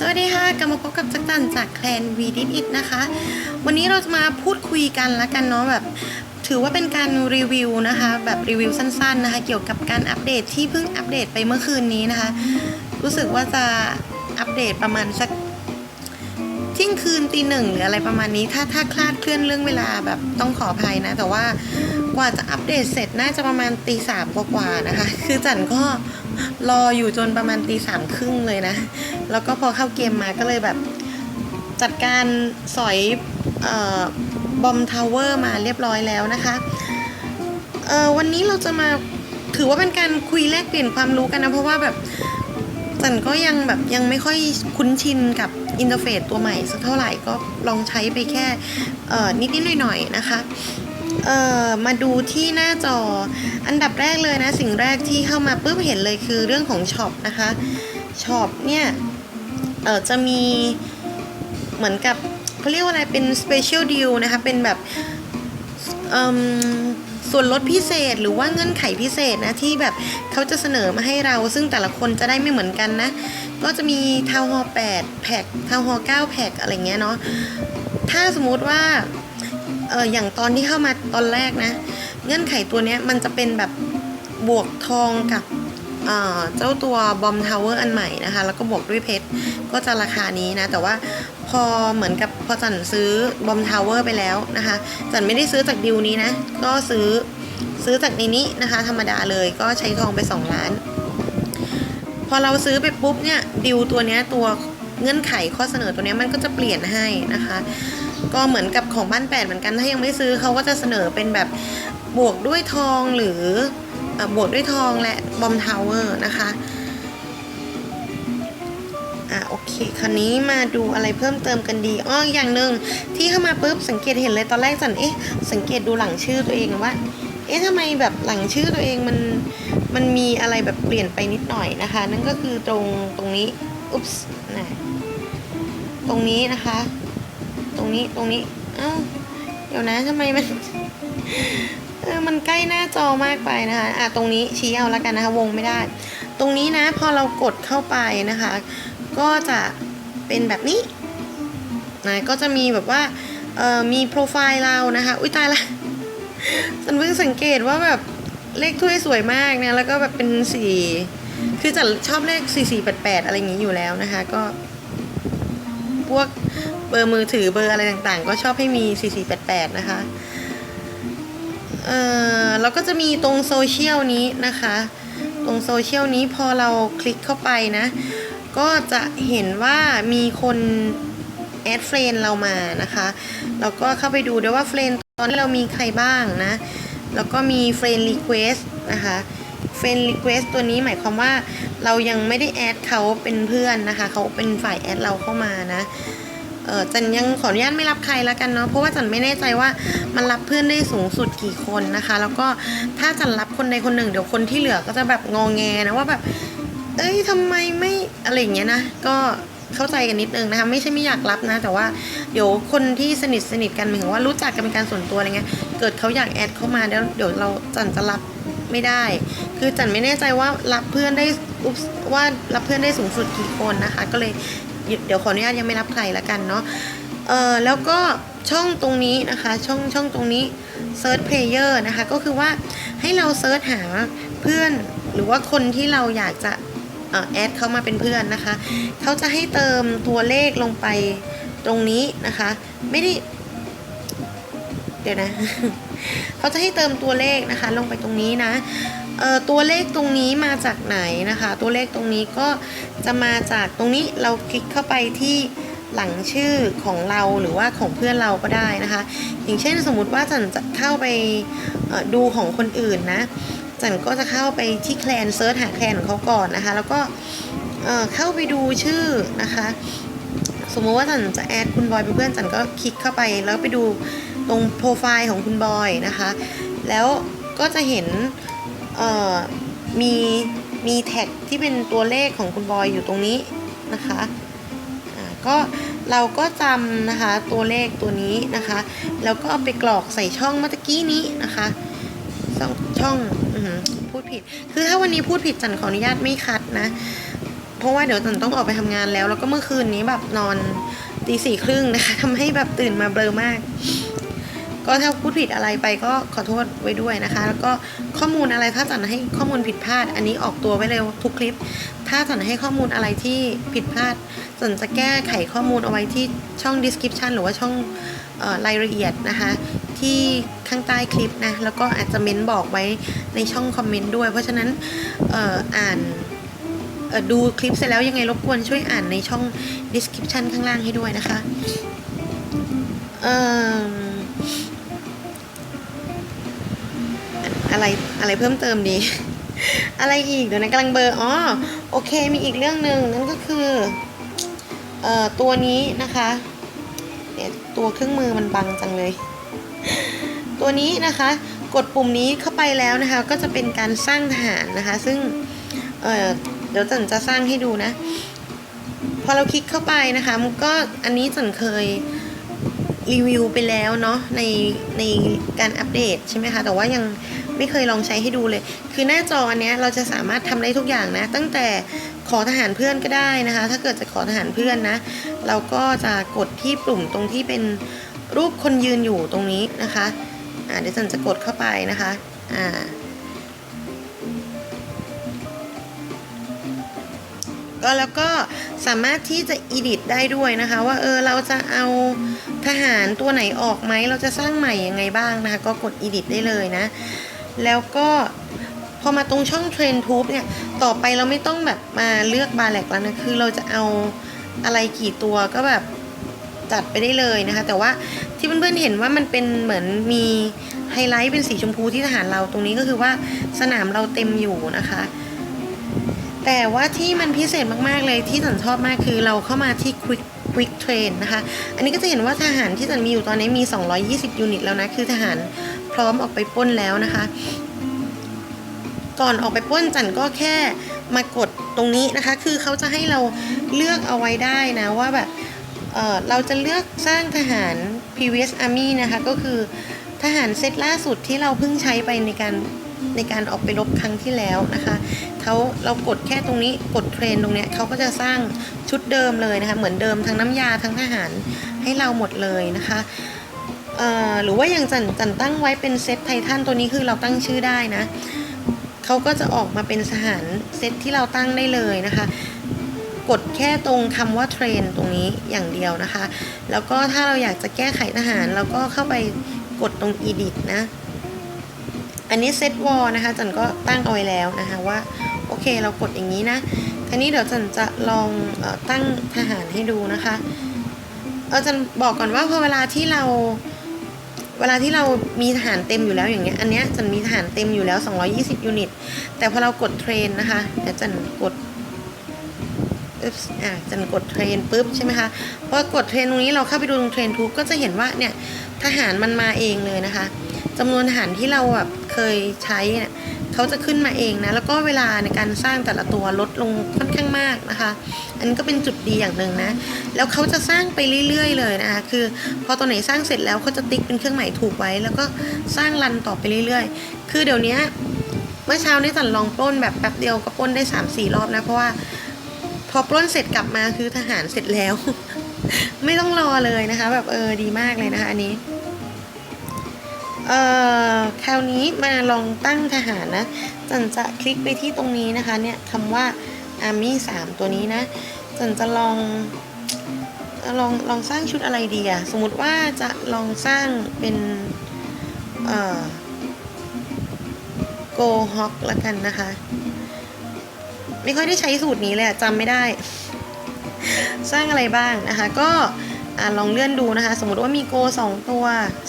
สวัสดีค่ะกลับมาพบกับจักรจันจากแคลนวีดิอิทนะคะ วันนี้เราจะมาพูดคุยกันละกันเนาะแบบ ถือว่าเป็นการรีวิวนะคะ แบบรีวิวสั้นๆนะคะ เกี่ยวกับการอัปเดตที่เพิ่งอัปเดตไปเมื่อคืนนี้นะคะ รู้สึกว่าจะอัปเดตประมาณสักเที่ยงคืนตีหนึ่งหรืออะไรประมาณนี้ ถ้าถ้าคลาดเคลื่อนเรื่องเวลาแบบต้องขออภัยนะ แต่ว่ากว่าจะอัปเดตเสร็จน่าจะประมาณตีสามกว่าๆนะคะ คือจันก็ รออยู่จนประมาณตีสามครึ่งเลยนะ แล้วก็พอเข้าเกมมาก็เลยแบบจัดการสอยออบอมทาวเวอร์มาเรียบร้อยแล้วนะคะเออวันนี้เราจะมาถือว่าเป็นการคุยแลกเปลี่ยนความรู้กันนะ เพราะว่าแบบจันก็ยังแบบยังไม่ค่อยคุ้นชินกับอินเทอร์เฟซตัวใหม่สักเท่าไหร่ก็ลองใช้ไปแค่เอ่อนิดหน่อยๆนะคะ เอ่อมาดูที่หน้าจอ อันดับแรกเลยนะ สิ่งแรกที่เข้ามาปุ๊บเห็นเลยคือเรื่องของช็อปนะคะช็อปเนี่ยเออจะมีเหมือนกับเขาเรียกว่าอะไรเป็น special deal นะคะ เป็นแบบส่วนลดพิเศษหรือว่าเงื่อนไขพิเศษนะ ที่แบบเขาจะเสนอมาให้เรา ซึ่งแต่ละคนจะได้ไม่เหมือนกันนะ ก็จะมีทาวฮอ8แพ็คทาวฮอ9แพ็คอะไรเงี้ยเนาะถ้าสมมุติว่า เอออย่างตอนที่เข้ามาตอนแรกนะ เงื่อนไขตัวเนี้ยมันจะเป็นแบบบวกทองกับเอ่อเจ้าตัวบอมทาวเวอร์อันใหม่นะคะ แล้วก็บวกด้วยเพชรก็จะราคานี้นะ แต่ว่าพอเหมือนกับพอจันซื้อบอมทาวเวอร์ไปแล้วนะคะ จันไม่ได้ซื้อจากดิวนี้นะ ก็ซื้อซื้อจากในนี้นะคะ ธรรมดาเลยก็ใช้ทองไป 2 ล้าน พอเราซื้อไปปุ๊บเนี่ยดิวตัวเนี้ยตัวเงื่อนไขข้อเสนอตัวเนี้ยมันก็จะเปลี่ยนให้นะคะ ก็เหมือนกับของบ้านแปดเหมือนกันถ้ายังไม่ซื้อเขาก็จะเสนอเป็นแบบบวกด้วยทองหรืออบวกด้วยทองและบอมทาวเวอร์นะคะอะโอเคคันนี้มาดูอะไรเพิ่มเติมกันดีอ้ออย่างหนึ่งที่เข้ามาปุ๊บสังเกตเห็นเลยตอนแรกสันเอ๊ะสังเกตดูหลังชื่อตัวเองว่าเอ๊ะทำไมแบบหลังชื่อตัวเองมันมันมีอะไรแบบเปลี่ยนไปนิดหน่อยนะคะ นั่นก็คือตรงตรงนี้อุ๊บส์นะตรงนี้นะคะ ตรงนี้ตรงนี้ เอ้า เดี๋ยวนะทำไมมัน เออ มันใกล้หน้าจอมากไปนะคะ อะ ตรงนี้ชี้เอาแล้วกันนะคะ วงไม่ได้ ตรงนี้นะ พอเรากดเข้าไปนะคะ ก็จะเป็นแบบนี้ นะ ก็จะมีแบบว่า เอ่อ มีโปรไฟล์เรานะคะ อุ้ยตายละ ฉันเพิ่งสังเกตว่าแบบเลขถ้วยสวยมากนะ แล้วก็แบบเป็นสี คือจะชอบเลขสี่สี่แปดแปดอะไรอย่างนี้อยู่แล้วนะคะ ก็พวก เบอร์มือถือเบอร์อะไรต่างๆ ก็ชอบให้มี 4488 นะคะ เออแล้วก็จะมีตรงโซเชียลนี้นะคะ ตรงโซเชียลนี้พอเราคลิกเข้าไปนะ ก็จะเห็นว่ามีคนแอดเฟรนเรามานะคะ แล้วก็เข้าไปดูด้วยว่าเฟรนตอนนี้เรามีใครบ้างนะ แล้วก็มีเฟรนรีเควสนะคะเฟรนรีเควสตัวนี้หมายความว่าเรายังไม่ได้แอดเขาเป็นเพื่อนนะคะ เขาเป็นฝ่ายแอดเราเข้ามานะ เออจันยังขออนุญาตไม่รับใครแล้วกันเนาะเพราะว่าจันไม่แน่ใจว่ามันรับเพื่อนได้สูงสุดกี่คนนะคะ แล้วก็ถ้าจันรับคนใดคนหนึ่งเดี๋ยวคนที่เหลือก็จะแบบงองแงนะว่าแบบ เอ้ยทำไมไม่อะไรอย่างเงี้ยนะก็เข้าใจกันนิดนึงนะคะไม่ใช่ไม่อยากรับนะ แต่ว่าเดี๋ยวคนที่สนิทสนิทกันหมายถึงว่ารู้จักกันเป็นการส่วนตัวอะไรเงี้ยเกิดเขาอยากแอดเข้ามาแล้วเดี๋ยวเราจันจะรับไม่ได้ คือจันไม่แน่ใจว่ารับเพื่อนได้ว่ารับเพื่อนได้สูงสุดกี่คนนะคะ ก็เลย เดี๋ยวขออนุญาตยังไม่รับใครละกันเนาะเออแล้วก็ช่องตรงนี้นะคะ ช่องช่องตรงนี้ Search Player นะคะ ก็คือว่าให้เราเซิร์ชหาเพื่อนหรือว่าคนที่เราอยากจะเอ่อแอดเข้ามาเป็นเพื่อนนะคะ เขาจะให้เติมตัวเลขลงไปตรงนี้นะคะ ไม่ได้ เดี๋ยวนะ เขาจะให้เติมตัวเลขนะคะ ลงไปตรงนี้นะ ตัวเลขตรงนี้มาจากไหนนะคะ ตัวเลขตรงนี้ก็จะมาจากตรงนี้เราคลิกเข้าไปที่หลังชื่อของเราหรือว่าของเพื่อนเราก็ได้นะคะ อย่างเช่นสมมุติว่าจันจะเข้าไปดูของคนอื่นนะจันก็จะเข้าไปที่แคลนเซิร์ชหาแคลนของเขาก่อนนะคะ แล้วก็เข้าไปดูชื่อนะคะ สมมติว่าจันจะแอดคุณบอยเป็นเพื่อนจันก็คลิกเข้าไปแล้วไปดูตรงโปรไฟล์ของคุณบอยนะคะ แล้วก็จะเห็น มีมีแท็กที่เป็นตัวเลขของคุณบอยอยู่ตรงนี้นะคะก็เราก็จำนะคะตัวเลขตัวนี้นะคะแล้วก็เอาไปกรอกใส่ช่องเมื่อตะกี้นี้นะคะช่องช่องอพูดผิด คือถ้าวันนี้พูดผิดจันขออนุญาตไม่คัดนะเพราะว่าเดี๋ยวจันต้องออกไปทำงานแล้ว แล้วก็เมื่อคืนนี้แบบนอนตีสี่ครึ่งนะคะทำให้แบบตื่นมาเบลอมาก ก็ถ้าพูดผิดอะไรไปก็ขอโทษไว้ด้วยนะคะ แล้วก็ข้อมูลอะไรถ้าจันให้ข้อมูลผิดพลาด อันนี้ออกตัวไว้เร็วทุกคลิป ถ้าจันให้ข้อมูลอะไรที่ผิดพลาดจันจะแก้ไขข้อมูลเอาไว้ที่ช่อง description หรือว่าช่องรายละเอียดนะคะที่ข้างใต้คลิปนะ แล้วก็อาจจะเม้นบอกไว้ในช่องคอมเมนต์ด้วย เพราะฉะนั้นอ่ออ่านดูคลิปเสร็จแล้วยังไงรบกวนช่วยอ่านในช่อง description ข้างล่างให้ด้วยนะคะ เอ่อ อะไรอะไรเพิ่มเติมดี อะไรอีกเดี๋ยวนะกำลังเบอร์อ๋อโอเคมีอีกเรื่องหนึ่งนั่นก็คือเอ่อตัวนี้นะคะเดี๋ยวตัวเครื่องมือมันบังจังเลย ตัวนี้นะคะกดปุ่มนี้เข้าไปแล้วนะคะ ก็จะเป็นการสร้างทหารนะคะ ซึ่งเอ่อเดี๋ยวจันจะสร้างให้ดูนะ พอเราคลิกเข้าไปนะคะมันก็อันนี้จันเคยรีวิวไปแล้วเนาะในในการอัปเดตใช่ไหมคะ แต่ว่ายัง ไม่เคยลองใช้ให้ดูเลย คือหน้าจออันเนี้ยเราจะสามารถทำได้ทุกอย่างนะ ตั้งแต่ขอทหารเพื่อนก็ได้นะคะ ถ้าเกิดจะขอทหารเพื่อนนะ เราก็จะกดที่ปุ่มตรงที่เป็นรูปคนยืนอยู่ตรงนี้นะคะอ่าเดี๋ยวฉันจะกดเข้าไปนะคะอ่าก็แล้วก็สามารถที่จะ edit ได้ด้วยนะคะ ว่าเออเราจะเอาทหารตัวไหนออกไหมเราจะสร้างใหม่ยังไงบ้างนะคะ ก็กด edit ได้เลยนะ แล้วก็พอมาตรงช่อง Train Tube เนี่ย ต่อไปเราไม่ต้องแบบมาเลือกบาแลกแล้วนะ คือเราจะเอาอะไรกี่ตัวก็แบบจัดไปได้เลยนะคะ แต่ว่าที่เพื่อนๆเห็นว่ามันเป็นเหมือนมีไฮไลท์เป็นสีชมพูที่ทหารเราตรงนี้ก็คือว่าสนามเราเต็มอยู่นะคะ แต่ว่าที่มันพิเศษมากๆเลยที่สันชอบมากคือเราเข้ามาที่ Quick Quick Train นะคะ อันนี้ก็จะเห็นว่าทหารที่สันมีอยู่ตอนนี้มี 220 ยูนิตแล้วนะ คือทหาร พร้อมออกไปป้นแล้วนะคะ ก่อนออกไปป้นจันก็แค่มากดตรงนี้นะคะ คือเขาจะให้เราเลือกเอาไว้ได้นะว่าแบบเเราจะเลือกสร้างทหาร previous army นะคะก็คือทหารเซตล่าสุดที่เราเพิ่งใช้ไปในการในการออกไปรบครั้งที่แล้วนะคะเขาเรากดแค่ตรงนี้กดเทรนตรงเนี้ยเขาก็จะสร้างชุดเดิมเลยนะคะ เหมือนเดิมทั้งน้ำยาทั้งทหารให้เราหมดเลยนะคะ หรือว่าอย่างจันจันตั้งไว้เป็นเซตไททันตัวนี้คือเราตั้งชื่อได้นะเขาก็จะออกมาเป็นสหารเซตที่เราตั้งได้เลยนะคะ กดแค่ตรงคำว่าเทรนตรงนี้อย่างเดียวนะคะ แล้วก็ถ้าเราอยากจะแก้ไขทหารเราก็เข้าไปกดตรง edit นะ อันนี้เซตวอลนะคะจันก็ตั้งเอาไว้แล้วนะคะว่าโอเคเรากดอย่างนี้นะทีนี้เดี๋ยวจันจะลองอตั้งทหารให้ดูนะคะ เออจันบอกก่อนว่าพอเวลาที่เรา เวลาที่เรามีทหารเต็มอยู่แล้วอย่างเงี้ย อันเนี้ยจันมีทหารเต็มอยู่แล้ว 220 ยูนิต แต่พอเรากดเทรนนะคะเดี๋ยวจันกดอึ๊บอะจันกดเทรนปุ๊บใช่ไหมคะพอกดเทรนตรงนี้เราเข้าไปดูตรงเทรนทูปก็จะเห็นว่าเนี่ยทหารมันมาเองเลยนะคะจำนวนทหารที่เราแบบเคยใช้เนี่ย เขาจะขึ้นมาเองนะ แล้วก็เวลาในการสร้างแต่ละตัวลดลงค่อนข้างมากนะคะ อันนี้ก็เป็นจุดดีอย่างหนึ่งนะ แล้วเขาจะสร้างไปเรื่อยๆ เลยนะคะคือ พอตัวไหนสร้างเสร็จแล้วเขาจะติ๊กเป็นเครื่องหมายถูกไว้ แล้วก็สร้างรันต่อไปเรื่อยๆ คือเดี๋ยวนี้เมื่อเช้านี้จันลองปล้นแบบแป๊บเดียวก็ปล้นได้3ามสี่รอบนะเพราะว่าพอปล้นเสร็จกลับมาคือทหารเสร็จแล้ว ไม่ต้องรอเลยนะคะ แบบเออดีมากเลยนะคะ อันนี้ เอ่อคราวนี้มาลองตั้งทหารนะจันจะคลิกไปที่ตรงนี้นะคะเนี่ยคำว่า Army 3 ตัวนี้นะจันจะลองลองลองสร้างชุดอะไรดีอะสมมติว่าจะลองสร้างเป็นเอ่อ Go Hawk ละกันนะคะ ไม่ค่อยได้ใช้สูตรนี้เลยอะจำไม่ได้ สร้างอะไรบ้างนะคะ ก็ อลองเลื่อนดูนะคะ สมมติว่ามีโกสองตัว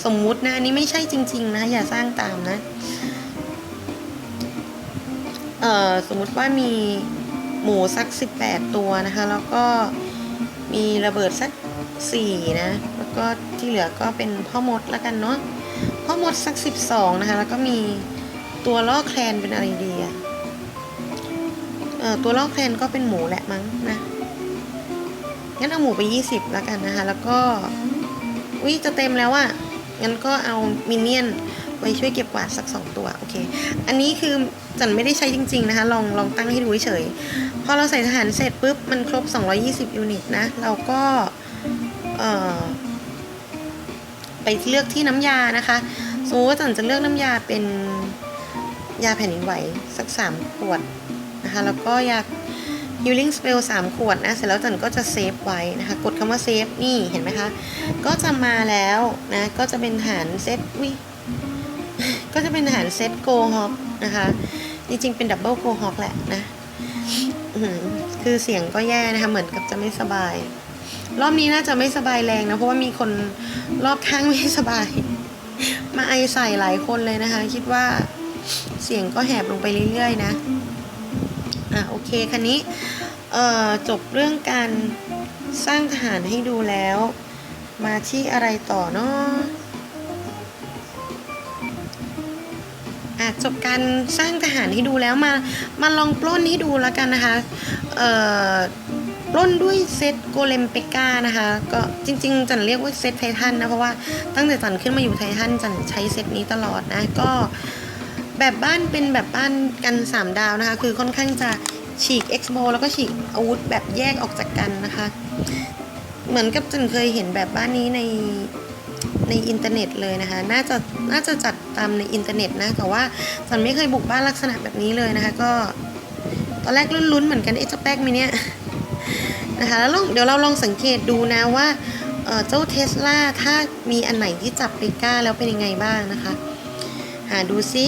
สมมุตินะอันนี้ไม่ใช่จริง ๆ นะ อย่าสร้างตามนะเอ่อสมมุติว่ามีหมูสักสิบแปดตัวนะคะ แล้วก็มีระเบิดสักสี่นะ แล้วก็ที่เหลือก็เป็นพ่อมดแล้วกันเนาะพ่อมดสักสิบสองนะคะ แล้วก็มีตัวล่อแคลนเป็นอะไรดีอะเอ่อตัวล่อแคลนก็เป็นหมูแหละมั้งนะ งั้นเอาหมูไป 20 แล้วกันนะคะ แล้วก็วิจะเต็มแล้วอะ่ะงั้นก็เอามินเนี่ยนไว้ช่วยเก็บกวาดสัก 2 ตัวโอเค อันนี้คือจันไม่ได้ใช้จริง ๆนะคะ ลองลองตั้งให้ดูเฉยๆพพอเราใส่ทหารเสร็จปุ๊บมันครบ 220 ยูนิตนะ เราก็เอ่อไปเลือกที่น้ำยานะคะสมมติว่าจันจะเลือกน้ำยาเป็นยาแผ่นดินไหวสัก 3 ขวดนะคะ แล้วก็ยา healing spell 3ขวดนะ เสร็จแล้วจันก็จะเซฟไว้นะคะ กดคำว่าเซฟนี่เห็นไหมคะ ก็จะมาแล้วนะ ก็จะเป็นฐานเซตวิก็จะเป็นฐานเซตโกฮอกนะคะ จริงๆเป็นดับเบิลโกฮอกแหละนะคือเสียงก็แย่นะคะ เหมือนกับจะไม่สบาย รอบนี้น่าจะไม่สบายแรงนะ เพราะว่ามีคนรอบข้างไม่สบาย มาไอใส่หลายคนเลยนะคะ คิดว่าเสียงก็แหบลงไปเรื่อยๆนะ อะโอเคคันนี้จบเรื่องการสร้างทหารให้ดูแล้ว มาที่อะไรต่อเนาะอะจบการสร้างทหารให้ดูแล้วมามาลองปล้นให้ดูแล้วกันนะคะเอ่อปล้นด้วยเซตโกเลมเปกานะคะ ก็จริง ๆ จันเรียกว่าเซตไททันนะ เพราะว่าตั้งแต่จันขึ้นมาอยู่ไททันจันใช้เซตนี้ตลอดนะ ก็ แบบบ้านเป็นแบบบ้านกัน 3 ดาวนะคะ คือค่อนข้างจะฉีก Expo แล้วก็ฉีกอาวุธแบบแยกออกจากกันนะคะ เหมือนกับจันเคยเห็นแบบบ้านนี้ในในอินเทอร์เน็ตเลยนะคะ น่าจะน่าจะจัดตามในอินเทอร์เน็ตนะแต่ว่าจันไม่เคยบุกบ้านลักษณะแบบนี้เลยนะคะ ก็ตอนแรกลุ้นๆเหมือนกันเอ๊ะจะแป๊กไหมเนี่ยนะคะแล้วลองเดี๋ยวเราลองสังเกตดูนะว่าเจ้าเทสลาถ้ามีอันไหนที่จับเปก้าแล้วเป็นยังไงบ้างนะคะ หาดูซิ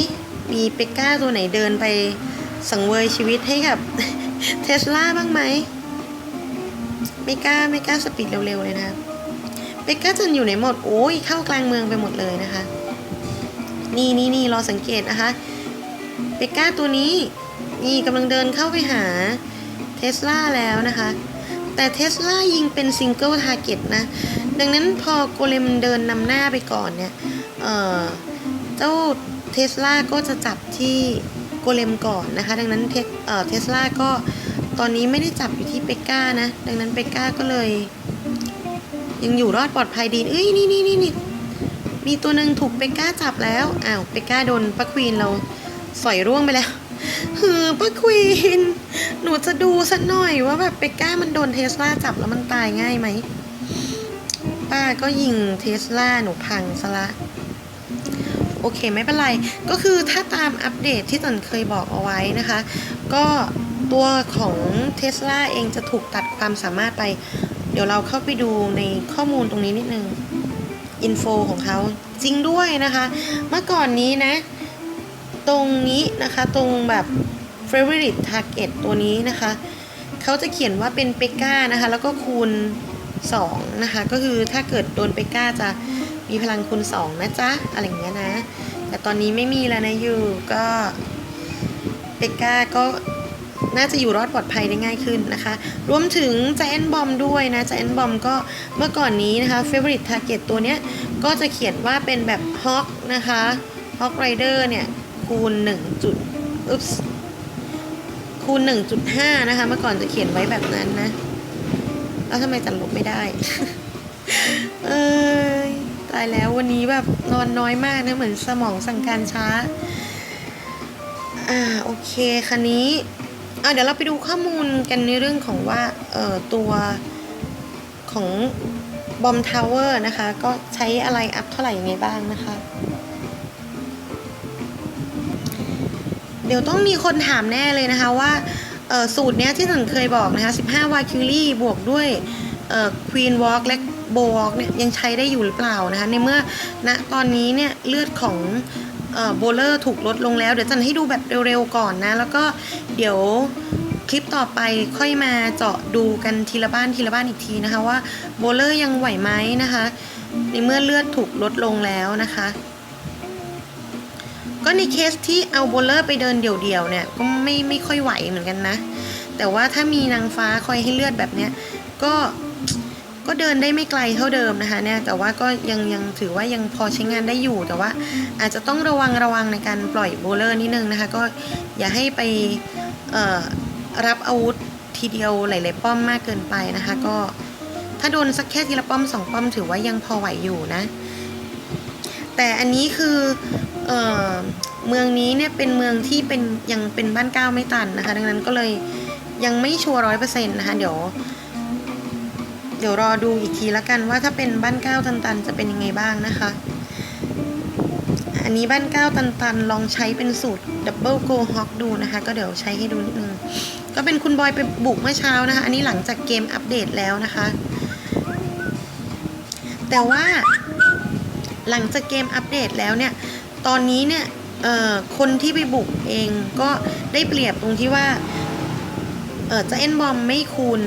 มีเปกก้าตัวไหนเดินไปสังเวยชีวิตให้กับเทสลาบ้างไหมไม่กล้าไม่กล้าสปีดเร็วๆเลยนะคะเปกก้าจะอยู่ไหนหมดโอ้ยเข้ากลางเมืองไปหมดเลยนะคะ นี่นี่นี่รอสังเกตนะคะเปกก้าตัวนี้นี่กำลังเดินเข้าไปหาเทสลาแล้วนะคะ แต่เทสลายิงเป็นซิงเกิลทาร์เก็ตนะ ดังนั้นพอโกเลมเดินนำหน้าไปก่อนเนี่ยเออเจ้า เทสลาก็จะจับที่โกเลมก่อนนะคะ ดังนั้นเทสเอ่อเทสลาก็ตอนนี้ไม่ได้จับอยู่ที่เปก้านะ ดังนั้นเปก้าก็เลย ยังอยู่รอดปลอดภัยดีเอ้ยนี่นี่นี่นี่มีตัวหนึ่งถูกเปก้าจับแล้วอ้าวเปก้าโดนป้าควีนเราสอยร่วงไปแล้วฮือป้าควีนหนูจะดูสักหน่อยว่าแบบเปกก้ามันโดนเทสลาจับแล้วมันตายง่ายไหมป้าก็ยิงเทสลาหนูพังซะละ โอเคไม่เป็นไร ก็คือถ้าตามอัปเดตที่ตนเคยบอกเอาไว้นะคะ ก็ตัวของเท s l a เองจะถูกตัดความสามารถไป เดี๋ยวเราเข้าไปดูในข้อมูลตรงนี้นิดนึงอินโฟของเขาจริงด้วยนะคะ เมื่อก่อนนี้นะ ตรงนี้นะคะตรงแบบ favorite target ตัวนี้นะคะ เขาจะเขียนว่าเป็นเปก้านะคะ แล้วก็คูณ2นะคะ ก็คือถ้าเกิดโดนเปก้าจะ มีพลังคูณ2นะจ๊ะ อะไรอย่างเงี้ยนะ แต่ตอนนี้ไม่มีแล้วนะยูก็เปก้าก็น่าจะอยู่รอดปลอดภัยได้ง่ายขึ้นนะคะ รวมถึง Giant Bomb ด้วยนะ Giant Bomb ก็เมื่อก่อนนี้นะคะ favorite target ตัวเนี้ย ก็จะเขียนว่าเป็นแบบ Hawk นะคะ Hawk Rider เนี่ย คูณ1จุดอุ๊บคูณ 1.5 นะคะ เมื่อก่อนจะเขียนไว้แบบนั้นนะ แล้วทำไมจันลบไม่ได้ เอ้ย ตายแล้ววันนี้แบบนอนน้อยมากนะเหมือนสมองสั่งการช้า อ่าโอเคคันนี้อ่าเดี๋ยวเราไปดูข้อมูลกันในเรื่องของว่าเอ่อตัวของบอมทาวเวอร์นะคะ ก็ใช้อะไรอัพเท่าไหร่ยังไงบ้างนะคะ เดี๋ยวต้องมีคนถามแน่เลยนะคะว่าเออสูตรเนี้ยที่ฉันเคยบอกนะคะ 15 วาคิลี่บวกด้วยเออควีนวอล์กและ โบวอล์กเนี่ยยังใช้ได้อยู่หรือเปล่านะคะในเมื่อณตอนนี้เนี่ยเลือดของโบเลอร์ถูกลดลงแล้วเดี๋ยวจันให้ดูแบบเร็วๆก่อนนะ แล้วก็เดี๋ยวคลิปต่อไปค่อยมาเจาะดูกันทีละบ้านทีละบ้านอีกทีนะคะว่าโบเลอร์ยังไหวไหมนะคะ ในเมื่อเลือดถูกลดลงแล้วนะคะ ก็ในเคสที่เอาโบลเลอร์ไปเดินเดี่ยวๆเนี่ยก็ไม่ไม่ค่อยไหวเหมือนกันนะ แต่ว่าถ้ามีนางฟ้าคอยให้เลือดแบบเนี้ยก็ ก็เดินได้ไม่ไกลเท่าเดิมนะคะเนี่ยแต่ว่าก็ยังยังถือว่ายังพอใช้งานได้อยู่ แต่ว่าอาจจะต้องระวังระวังในการปล่อยโบลเลอร์นิดนึงนะคะก็อย่าให้ไปรับอาวุธทีเดียวหลาย ๆ ป้อมมากเกินไปนะคะก็ถ้าโดนสักแค่ทีละป้อมสองป้อมถือว่ายังพอไหวอยู่นะ แต่อันนี้คือเออเมืองนี้เนี่ยเป็นเมืองที่เป็นยังเป็นบ้านก้าวไม่ตันนะคะ ดังนั้นก็เลยยังไม่ชัวร์ร้อยเปอร์เซ็นต์นะคะเดี๋ยว เดี๋ยวรอดูอีกทีละกันว่าถ้าเป็นบ้านเก้าตันตันจะเป็นยังไงบ้างนะคะ อันนี้บ้านเก้าตันตันลองใช้เป็นสูตรดับเบิลโกฮอกดูนะคะ ก็เดี๋ยวใช้ให้ดูนิดนึง ก็เป็นคุณบอยไปบุกเมื่อเช้านะคะ อันนี้หลังจากเกมอัปเดตแล้วนะคะ แต่ว่าหลังจากเกมอัปเดตแล้วเนี่ย ตอนนี้เนี่ยคนที่ไปบุกเองก็ได้เปรียบตรงที่ว่าเออจะเอ็นบอมไม่คูณ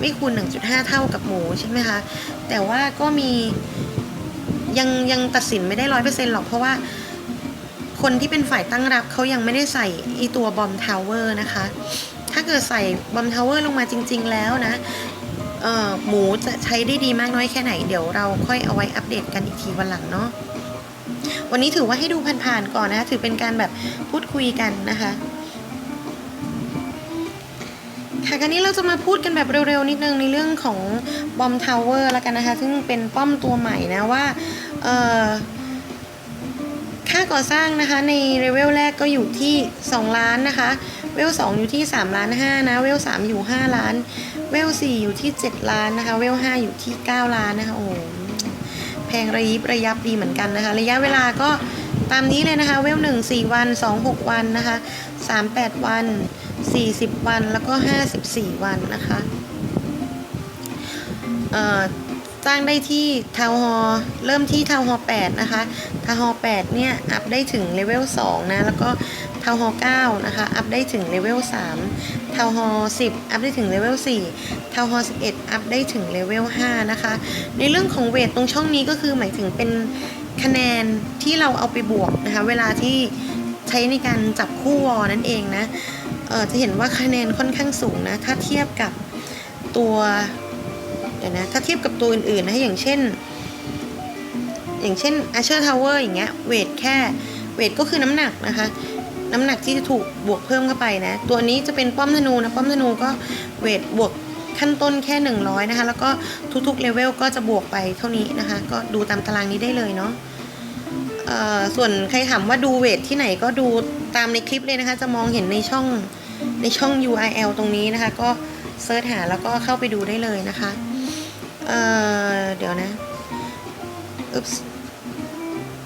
ไม่คูณ 1.5 เท่ากับหมูใช่ไหมคะ แต่ว่าก็มียังยังตัดสินไม่ได้ร้อยเปอร์เซ็นต์หรอกเพราะว่า คนที่เป็นฝ่ายตั้งรับเขายังไม่ได้ใส่อีตัวบอมทาวเวอร์นะคะ ถ้าเกิดใส่บอมทาวเวอร์ลงมาจริง ๆ แล้วนะหมูจะใช้ได้ดีมากน้อยแค่ไหน เดี๋ยวเราค่อยเอาไว้อัปเดตกันอีกทีวันหลังเนาะวันนี้ถือว่าให้ดูผ่านๆก่อนนะคะถือเป็นการแบบพูดคุยกันนะคะ ค่ะคราวนี้เราจะมาพูดกันแบบเร็วๆ นิดนึงในเรื่องของบอมทาวเวอร์แล้วกันนะคะ ซึ่งเป็นป้อมตัวใหม่นะว่าค่าก่อสร้างนะคะในเลเวลแรกก็อยู่ที่ 2 ล้านนะคะเวล2อยู่ที่ 3 ล้าน5นะเวล3อยู่ 5 ล้าน เวล4อยู่ที่ 7 ล้านนะคะเวล5อยู่ที่ 9 ล้านนะคะโอ้โหแพงระยิบระยับดีเหมือนกันนะคะ ระยะเวลาก็ตามนี้เลยนะคะเวล1 4 วัน 2 6 วันนะคะ3 8 วัน 40 วันแล้วก็ 54 วันนะคะเอ่อจ้างได้ที่ทาวฮอเริ่มที่ทาวฮอ8นะคะทาวฮอ8เนี่ย อัพได้ถึงเลเวล2นะ แล้วก็ทาวฮอ9นะคะ อัพได้ถึงเลเวล3ทาวฮอ10 อัพได้ถึงเลเวล4ทาวฮอ11 อัพได้ถึงเลเวล5นะคะ ในเรื่องของเวทตรงช่องนี้ก็คือหมายถึงเป็นคะแนนที่เราเอาไปบวกนะคะ เวลาที่ ใช้ในการจับคู่วอนั่นเองนะเออจะเห็นว่าคะแนนค่อนข้างสูงนะ ถ้าเทียบกับตัวเดี๋ยวนะถ้าเทียบกับตัวอื่นๆนะอย่างเช่น อย่างเช่น Asher Tower อย่างเงี้ยเวทแค่เวทก็คือน้ำหนักนะคะน้ำหนักที่จะถูกบวกเพิ่มเข้าไปนะ ตัวนี้จะเป็นป้อมธนูนะ ป้อมธนูก็เวทบวกขั้นต้นแค่ 100 นะคะ แล้วก็ทุกๆเลเวลก็จะบวกไปเท่านี้นะคะ ก็ดูตามตารางนี้ได้เลยเนาะ ส่วนใครถามว่าดูเวทที่ไหนก็ดูตามในคลิปเลยนะคะ จะมองเห็นในช่องในช่อง URL ตรงนี้นะคะ ก็เซิร์ชหาแล้วก็เข้าไปดูได้เลยนะคะเเดี๋ยวนะอึ๊บ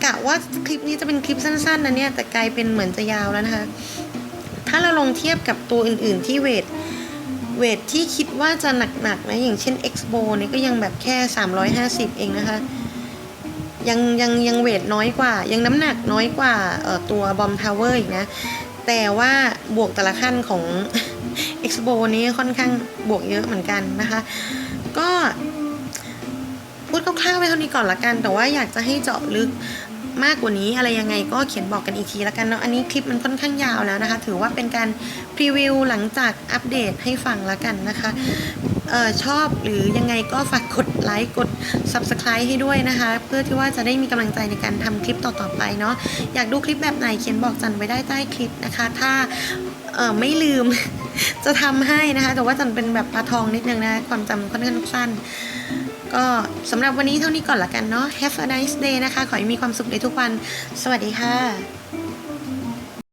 กะว่าคลิปนี้จะเป็นคลิปสั้นๆนะเนี่ยแต่กลายเป็นเหมือนจะยาวแล้วนะคะ ถ้าเราลองเทียบกับตัวอื่นๆที่เวทเวทที่คิดว่าจะหนักๆนะอย่างเช่น Expo เนี่ยก็ยังแบบแค่ 350 เองนะคะ ยังยังยังเวทน้อยกว่า ยังน้ำหนักน้อยกว่าตัวบอมทาวเวอร์อีกนะ แต่ว่าบวกแต่ละขั้นของ Expo นี้ค่อนข้างบวกเยอะเหมือนกันนะคะ ก็พูดคร่าวๆไว้เท่านี้ก่อนละกัน แต่ว่าอยากจะให้เจาะลึกมากกว่านี้อะไรยังไงก็เขียนบอกกันอีกทีละกันเนาะอันนี้คลิปมันค่อนข้างยาวแล้วนะคะ ถือว่าเป็นการพรีวิวหลังจากอัปเดตให้ฟังละกันนะคะ ออชอบหรือยังไงก็ฝากกดไลค์กด Subscribe ให้ด้วยนะคะ เพื่อที่ว่าจะได้มีกำลังใจในการทำคลิปต่อๆไปเนาะอยากดูคลิปแบบไหนเขียนบอกจันไว้ได้ใต้คลิปนะคะ ถ้าเออไม่ลืม จะทำให้นะคะ แต่ว่าจันเป็นแบบปลาทองนิดนึงนะความจำค่อนข้างสั้น ก็สำหรับวันนี้เท่านี้ก่อนละกันเนาะ Have a nice day นะคะ ขอให้มีความสุขในทุกวัน สวัสดีค่ะ